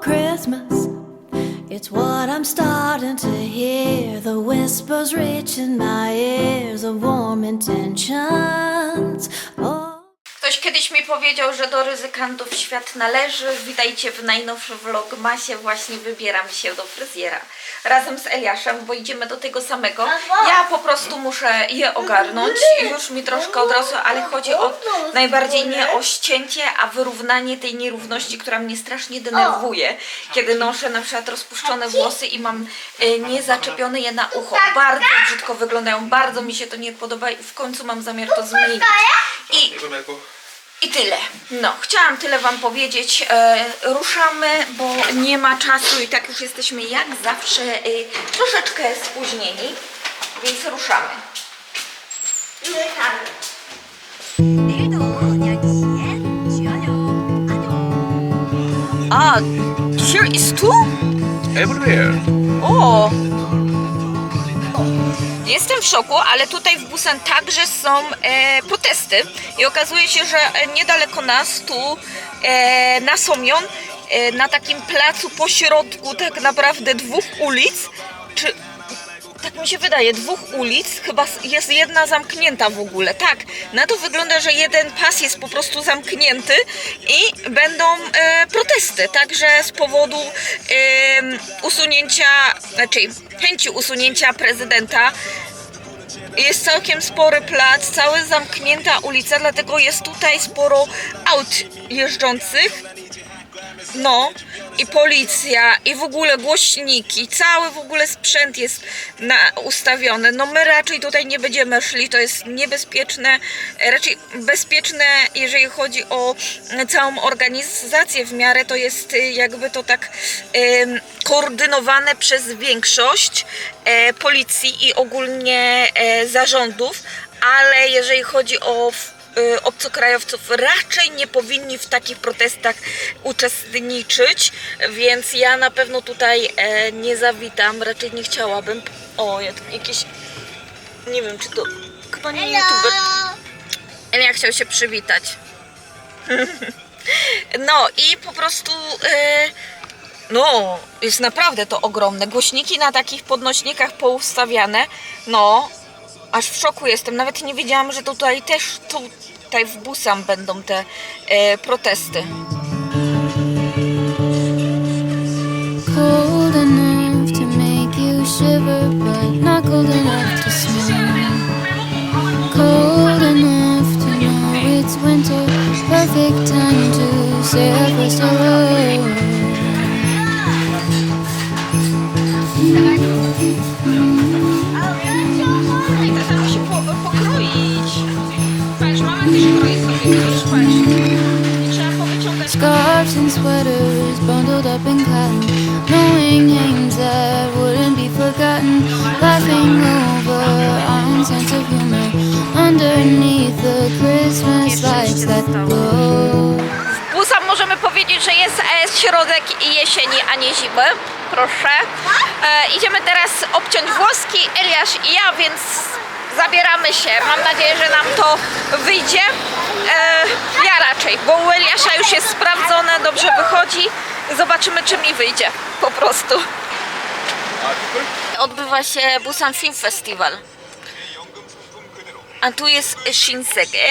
Christmas. It's what I'm starting to hear. The whispers reaching my ears of warm intentions. Oh. Mi powiedział, że do ryzykantów świat należy. Witajcie w najnowszym vlogmasie. Właśnie wybieram się do fryzjera. Razem z Eliaszem, bo idziemy do tego samego. Ja po prostu muszę je ogarnąć. Już mi troszkę odrosło, ale chodzi o najbardziej nie o ścięcie, a wyrównanie tej nierówności, która mnie strasznie denerwuje. Kiedy noszę na przykład rozpuszczone włosy i mam e, niezaczepione je na ucho. Bardzo brzydko wyglądają, bardzo mi się to nie podoba i w końcu mam zamiar to zmienić. I i tyle. No, chciałam tyle Wam powiedzieć. E, ruszamy, bo nie ma czasu i tak już jesteśmy jak zawsze e, troszeczkę spóźnieni, więc ruszamy. A, here is two? everywhere. O! Jestem w szoku, ale tutaj w Busan także są e, protesty i okazuje się, że e, niedaleko nas, tu e, na Somjon, e, na takim placu pośrodku tak naprawdę dwóch ulic, czy tak mi się wydaje, dwóch ulic, chyba jest jedna zamknięta w ogóle. Tak, na to wygląda, że jeden pas jest po prostu zamknięty i będą e, protesty, także z powodu em, usunięcia, znaczy chęci usunięcia prezydenta. Jest całkiem spory plac, cała zamknięta ulica, dlatego jest tutaj sporo aut jeżdżących. No, i policja, i w ogóle głośniki, cały w ogóle sprzęt jest na, ustawiony. No my raczej tutaj nie będziemy szli, to jest niebezpieczne, raczej bezpieczne, jeżeli chodzi o całą organizację w miarę, to jest y, jakby to tak koordynowane przez większość e, policji i ogólnie e, zarządów, ale jeżeli chodzi o obcokrajowców raczej nie powinni w takich protestach uczestniczyć, więc ja na pewno tutaj e, nie zawitam, raczej nie chciałabym. O, jak- jakieś, nie wiem czy to, chyba nie YouTube. Elia chciał się przywitać. No i po prostu, e, no, jest naprawdę to ogromne. Głośniki na takich podnośnikach poustawiane, no, aż w szoku jestem. Nawet nie wiedziałam, że tutaj też tutaj w Busan będą te e, protesty. Scarves and sweaters bundled up in cotton, knowing names that wouldn't be forgotten, laughing over our sense of humor underneath the Christmas lights that glow. Busan możemy powiedzieć, że jest e, środek jesieni, a nie zimy. Proszę. E, idziemy teraz obciąć włoski, Eliasz i ja, więc zabieramy się. Mam nadzieję, że nam to wyjdzie. E, ja raczej, bo u Eliasza już jest sprawdzone, dobrze wychodzi. Zobaczymy, czy mi wyjdzie. Po prostu. Odbywa się Busan Film Festival. A tu jest Shinsege.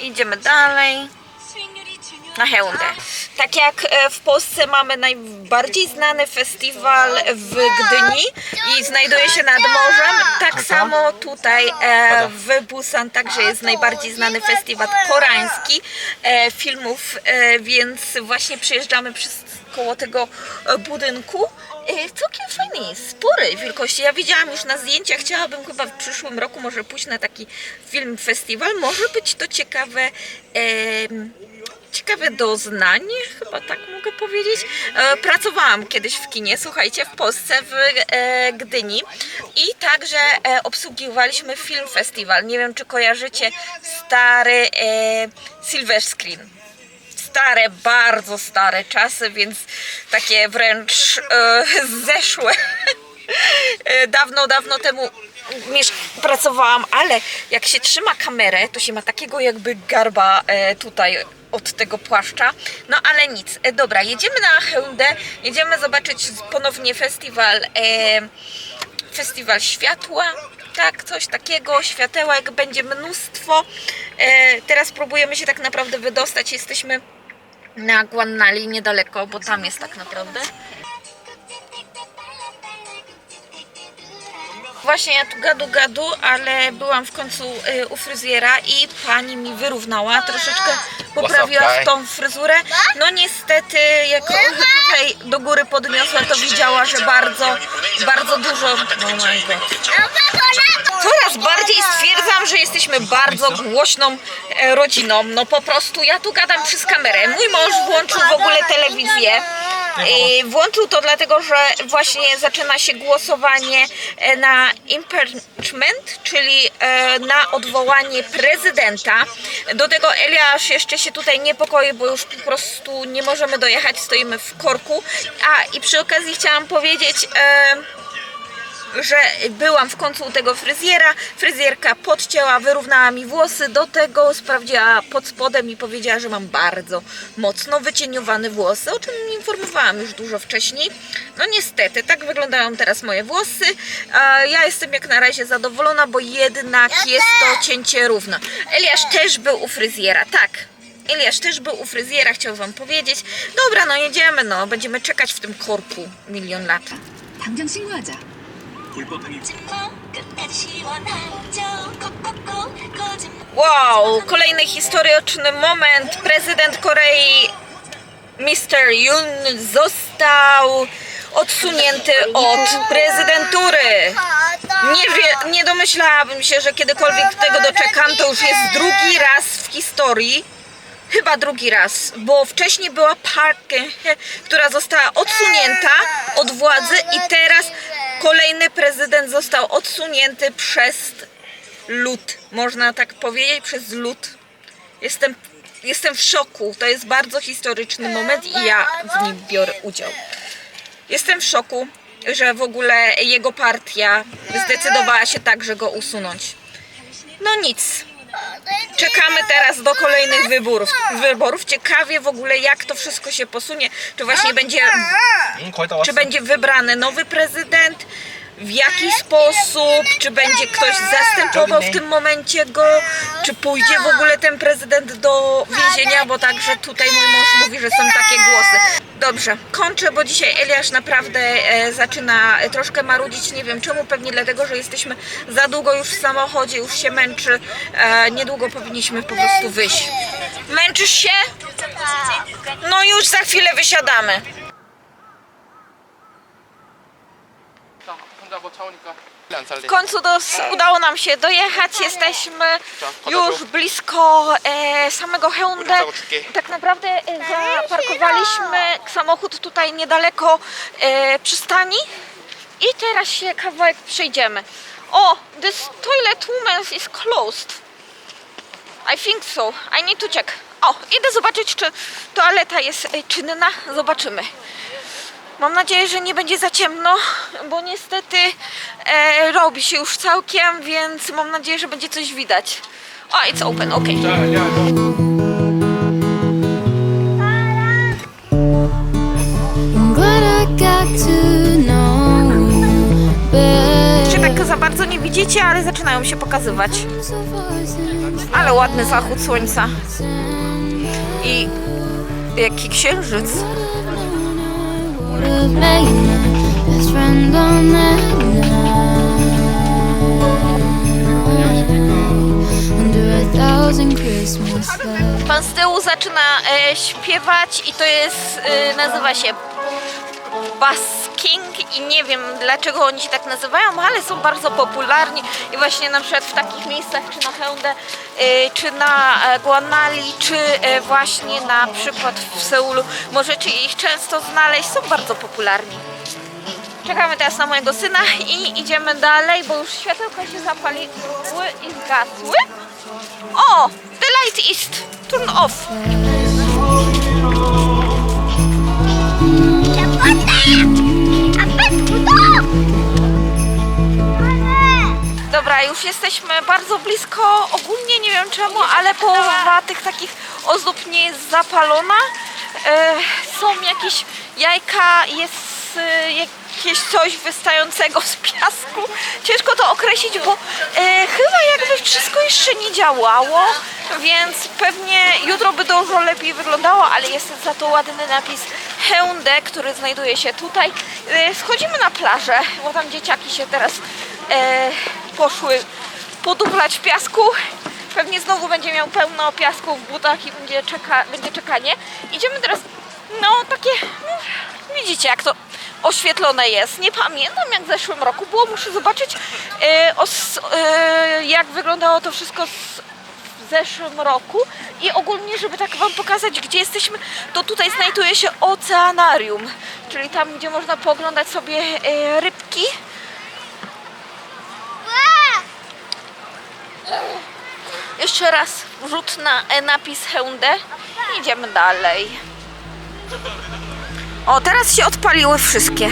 Idziemy dalej na Heundę. Tak jak e, w Polsce mamy najbardziej znany festiwal w Gdyni i znajduje się nad morzem, tak samo tutaj e, w Busan także jest najbardziej znany festiwal koreański e, filmów, więc właśnie przyjeżdżamy przez koło tego budynku. Całkiem fajny jest, sporej wielkości. Ja widziałam już na zdjęciach, chciałabym chyba w przyszłym roku może pójść na taki film festiwal. Może być to ciekawe. Ciekawe doznanie, chyba tak mogę powiedzieć. E, pracowałam kiedyś w kinie, słuchajcie, w Polsce, w e, Gdyni i także e, obsługiwaliśmy film festiwal. Nie wiem, czy kojarzycie stary silver screen. Stare, bardzo stare czasy, więc takie wręcz zeszłe. Dawno, dawno temu pracowałam, ale jak się trzyma kamerę, to się ma takiego jakby garba tutaj od tego płaszcza. No ale nic. E, dobra, jedziemy na Hełdę, jedziemy zobaczyć ponownie festiwal, e, festiwal światła. Tak, coś takiego, światełek będzie mnóstwo. E, teraz próbujemy się tak naprawdę wydostać. Jesteśmy na Guannali niedaleko, bo tam jest tak naprawdę. Właśnie ja tu gadu gadu, ale byłam w końcu y, u fryzjera i pani mi wyrównała, troszeczkę poprawiła What's up, w tą fryzurę. No niestety, jak tutaj do góry podniosła, to widziała, że bardzo, bardzo dużo. Oh my God. Coraz bardziej stwierdzam, że jesteśmy bardzo głośną e, rodziną. No po prostu ja tu gadam przez kamerę. Mój mąż włączył w ogóle telewizję. E, Włączył to dlatego, że właśnie zaczyna się głosowanie e, na impeachment, czyli e, na odwołanie prezydenta. Do tego Eliasz jeszcze się tutaj niepokoi, bo już po prostu nie możemy dojechać, stoimy w korku. A i przy okazji chciałam powiedzieć E, że byłam w końcu u tego fryzjera. Fryzjerka podcięła, wyrównała mi włosy, do tego sprawdziła pod spodem i powiedziała, że mam bardzo mocno wycieniowane włosy, o czym informowałam już dużo wcześniej. No niestety, tak wyglądają teraz moje włosy. A Ja jestem jak na razie zadowolona, bo jednak jest to cięcie równo. Eliasz też był u fryzjera, tak. Eliasz też był u fryzjera, chciał wam powiedzieć. Dobra, no jedziemy, no, będziemy czekać w tym korku milion lat. 당장 신고하자. Wow, kolejny historyczny moment. Prezydent Korei Mr. Yoon został odsunięty od prezydentury. Nie, wie, nie domyślałabym się, że kiedykolwiek tego doczekam. To już jest drugi raz w historii. Chyba drugi raz, bo wcześniej była Park, która została odsunięta od władzy i teraz kolejny prezydent został odsunięty przez lud, można tak powiedzieć, przez lud. Jestem, jestem w szoku. To jest bardzo historyczny moment i ja w nim biorę udział. Jestem w szoku, że w ogóle jego partia zdecydowała się także go usunąć. No nic. Czekamy teraz do kolejnych wyborów. wyborów. Ciekawie w ogóle jak to wszystko się posunie. Czy właśnie będzie, czy będzie wybrany nowy prezydent, w jaki sposób? Czy będzie ktoś zastępował w tym momencie go? Czy pójdzie w ogóle ten prezydent do więzienia? Bo także tutaj mój mąż mówi, że są takie głosy. Dobrze, kończę, bo dzisiaj Eliasz naprawdę e, zaczyna e, troszkę marudzić. Nie wiem czemu, pewnie dlatego, że jesteśmy za długo już w samochodzie, już się męczy. E, niedługo powinniśmy po prostu wyjść. Męczysz się? No już za chwilę wysiadamy. 혼자 뭐 차오니까 안 살래. W końcu dos, udało nam się dojechać, jesteśmy chodź, już chodź. blisko e, samego Heunde. Ulica Łuczki. Tak naprawdę e, zaparkowaliśmy samochód tutaj niedaleko e, przystani i teraz się kawałek przejdziemy. O, this toilet woman is closed. I think so. I need to check. O, idę zobaczyć, czy toaleta jest e, czynna. Zobaczymy. Mam nadzieję, że nie będzie za ciemno, bo niestety e, robi się już całkiem, więc mam nadzieję, że będzie coś widać. O, it's open, ok. Tak, tak, tak. Czy tak za bardzo nie widzicie, ale zaczynają się pokazywać. Ale ładny zachód słońca. I jaki księżyc. Pan z tyłu zaczyna e, śpiewać i to jest, e, nazywa się basking i nie wiem dlaczego oni się tak nazywają, ale są bardzo popularni i właśnie na przykład w takich miejscach, czy na Heunde, e, czy na e, Guanali, czy e, właśnie na przykład w Seulu możecie ich często znaleźć, są bardzo popularni. Czekamy teraz na mojego syna i idziemy dalej, bo już światełka się zapaliły i zgasły. O! The light is turn off. Dobra, już jesteśmy bardzo blisko. Ogólnie nie wiem czemu, ale połowa tych takich ozdób nie jest zapalona. E, są jakieś jajka, jest e, jakieś coś wystającego z piasku. Ciężko to określić, bo e, chyba jakby wszystko jeszcze nie działało, więc pewnie jutro by dużo lepiej wyglądało, ale jest za to ładny napis Heunde, który znajduje się tutaj. E, schodzimy na plażę, bo tam dzieciaki się teraz e, poszły poduplać w piasku. Pewnie znowu będzie miał pełno piasku w butach i będzie, czeka, będzie czekanie. Idziemy teraz, no takie, no, widzicie jak to oświetlone jest. Nie pamiętam jak w zeszłym roku było, muszę zobaczyć e, os, e, jak wyglądało to wszystko z, w zeszłym roku i ogólnie, żeby tak Wam pokazać, gdzie jesteśmy, to tutaj znajduje się oceanarium, czyli tam, gdzie można pooglądać sobie e, rybki. Jeszcze raz rzut na e, napis Heunde. Idziemy dalej. O, teraz się odpaliły wszystkie.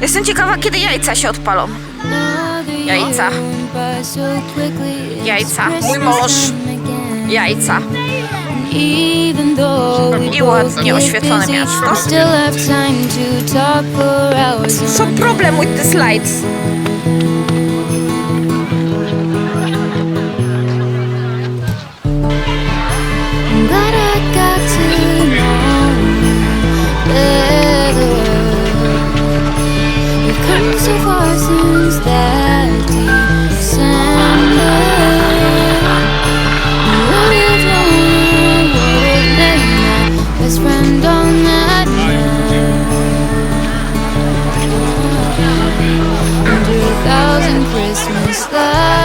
Jestem ciekawa, kiedy jajca się odpalą. Jajca. Jajca. Mój mąż. Jajca. I ładnie oświetlone miasto. So problem with the slides. So far since that December. Would best friend on that night. Christmas lights.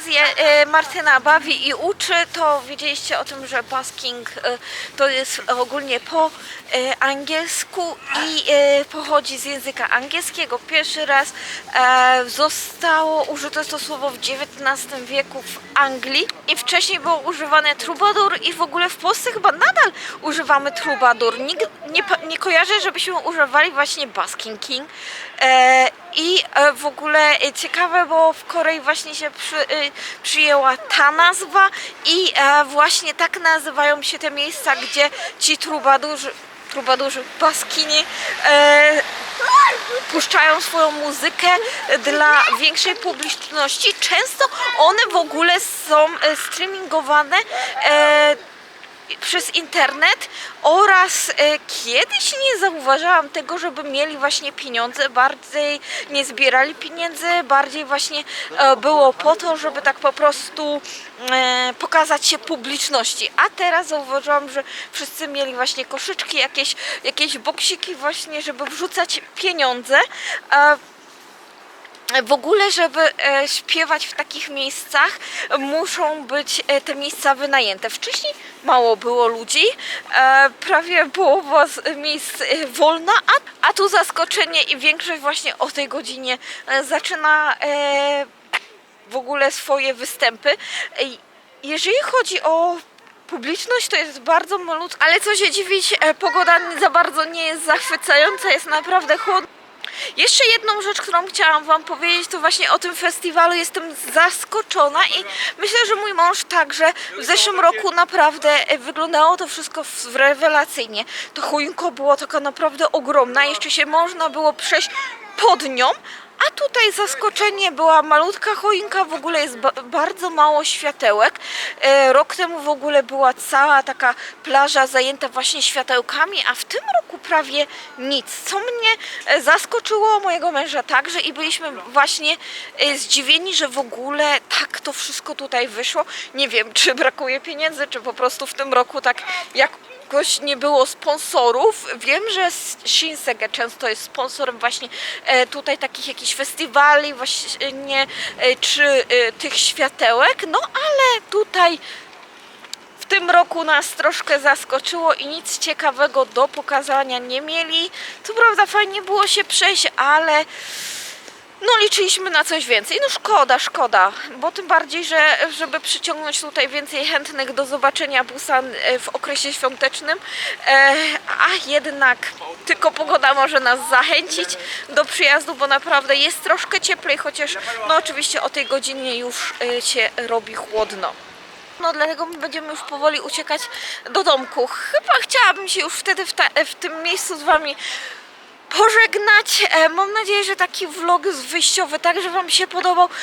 Okazji e, Martyna bawi i uczy, to wiedzieliście o tym, że basking e, to jest ogólnie po e, angielsku i pochodzi z języka angielskiego. Pierwszy raz zostało użyte to słowo w XIX wieku w Anglii i wcześniej było używane troubadour i w ogóle w Polsce chyba nadal używamy troubadour. Nikt nie, nie kojarzę, żebyśmy używali właśnie basking king. I e, w ogóle e, ciekawe, bo w Korei właśnie się przy, e, przyjęła ta nazwa i właśnie tak nazywają się te miejsca, gdzie ci trubadurzy, trubadurzy, baskini e, puszczają swoją muzykę dla większej publiczności. Często one w ogóle są streamingowane e, przez internet oraz e, kiedyś nie zauważałam tego, żeby mieli właśnie pieniądze, bardziej nie zbierali pieniędzy, bardziej właśnie e, było po to, żeby tak po prostu e, pokazać się publiczności. A teraz zauważyłam, że wszyscy mieli właśnie koszyczki, jakieś, jakieś boksiki właśnie, żeby wrzucać pieniądze. W ogóle, żeby e, śpiewać w takich miejscach, muszą być e, te miejsca wynajęte. Wcześniej mało było ludzi, e, prawie połowa miejsc wolna, a, tu zaskoczenie i większość właśnie o tej godzinie zaczyna w ogóle swoje występy. Jeżeli chodzi o publiczność, to jest bardzo malutka, ale co się dziwić, pogoda za bardzo nie jest zachwycająca, jest naprawdę chłodno. Jeszcze jedną rzecz, którą chciałam Wam powiedzieć, to właśnie o tym festiwalu jestem zaskoczona i myślę, że mój mąż także w zeszłym roku naprawdę e, wyglądało to wszystko rewelacyjnie. To choinko było taka naprawdę ogromna, jeszcze się można było przejść pod nią, a tutaj zaskoczenie była malutka choinka, w ogóle jest ba- bardzo mało światełek. E, rok temu w ogóle była cała taka plaża zajęta właśnie światełkami, a w tym roku prawie nic. Co mnie e, zaskoczyło, mojego męża także i byliśmy właśnie e, zdziwieni, że w ogóle tak to wszystko tutaj wyszło. Nie wiem, czy brakuje pieniędzy, czy po prostu w tym roku tak jak jakoś nie było sponsorów. Wiem, że Shinsege często jest sponsorem właśnie e, tutaj takich jakichś festiwali właśnie e, czy e, tych światełek, no ale tutaj w tym roku nas troszkę zaskoczyło i nic ciekawego do pokazania nie mieli. Co prawda fajnie było się przejść, ale no liczyliśmy na coś więcej. No szkoda, szkoda, bo tym bardziej, że żeby przyciągnąć tutaj więcej chętnych do zobaczenia Busan e, w okresie świątecznym, e, a jednak tylko pogoda może nas zachęcić do przyjazdu, bo naprawdę jest troszkę cieplej, chociaż no oczywiście o tej godzinie już e, się robi chłodno. No dlatego my będziemy już powoli uciekać do domku. Chyba chciałabym się już wtedy w, w tym miejscu z Wami pożegnać. E, Mam nadzieję, że taki vlog wyjściowy także Wam się podobał.